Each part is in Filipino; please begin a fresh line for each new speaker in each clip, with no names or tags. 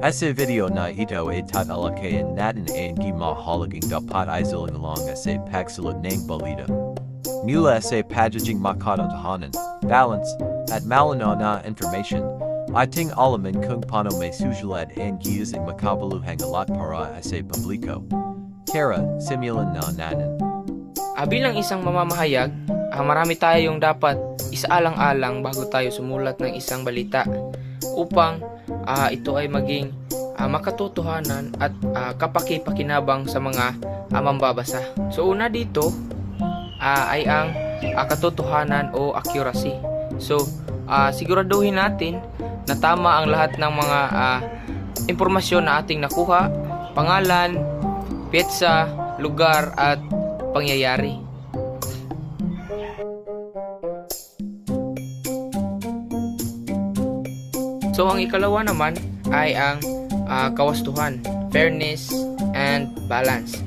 Ese video na ito ay tatalakayin natin ang mahalagang dapat isilang sa pagsulot ng balita. Mula sa pagiging makatotohanan, balance, at malinaw na information, ating alaman kung paano may susulat ang giyasing makabaluhang alat para sa publiko. Kara, simulan na natin.
Ah, bilang isang mamamahayag, ah, marami tayong dapat isaalang-alang bago tayo sumulat ng isang balita upang ah, ito ay maging ah, makatotohanan at ah, kapaki-pakinabang sa mga ah, mambabasa. So una dito ah, ay ang ah, katotohanan o accuracy. So ah, siguraduhin natin na tama ang lahat ng mga ah, impormasyon na ating nakuha, pangalan, petsa, lugar at pangyayari. So ang ikalawa naman ay ang ah, kawastuhan, fairness and balance.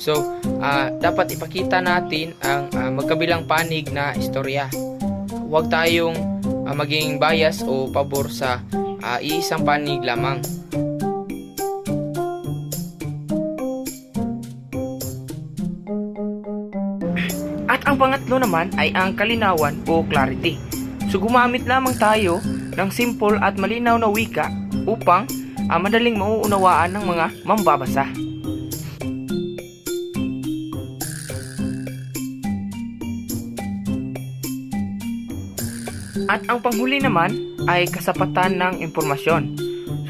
So ah, dapat ipakita natin ang ah, magkabilang panig na istorya. Huwag tayong ah, maging bias o pabor sa ah, iisang panig lamang. At ang pangatlo naman ay ang kalinawan o clarity. So gumamit lamang tayo ng simple at malinaw na wika upang ah, madaling mauunawaan ng mga mambabasa. At ang panghuli naman ay kasapatan ng impormasyon.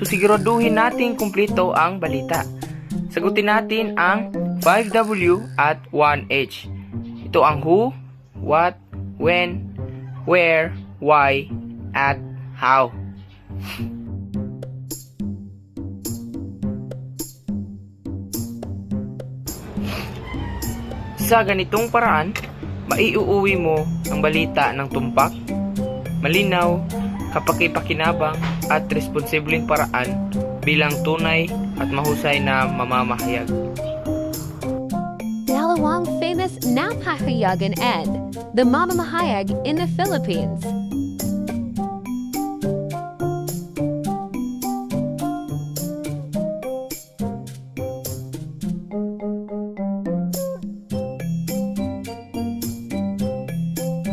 So siguraduhin natin kumpleto ang balita. Sagutin natin ang 5W at 1H. Ito ang who, what, when, where, why, at how. Sa ganitong paraan, maiuuwi mo ang balita ng tumpak, malinaw, kapakipakinabang at responsibleng paraan bilang tunay at mahusay na mamamahayag.
Dalawang famous napahayagan and the Mama Mahayag in the Philippines.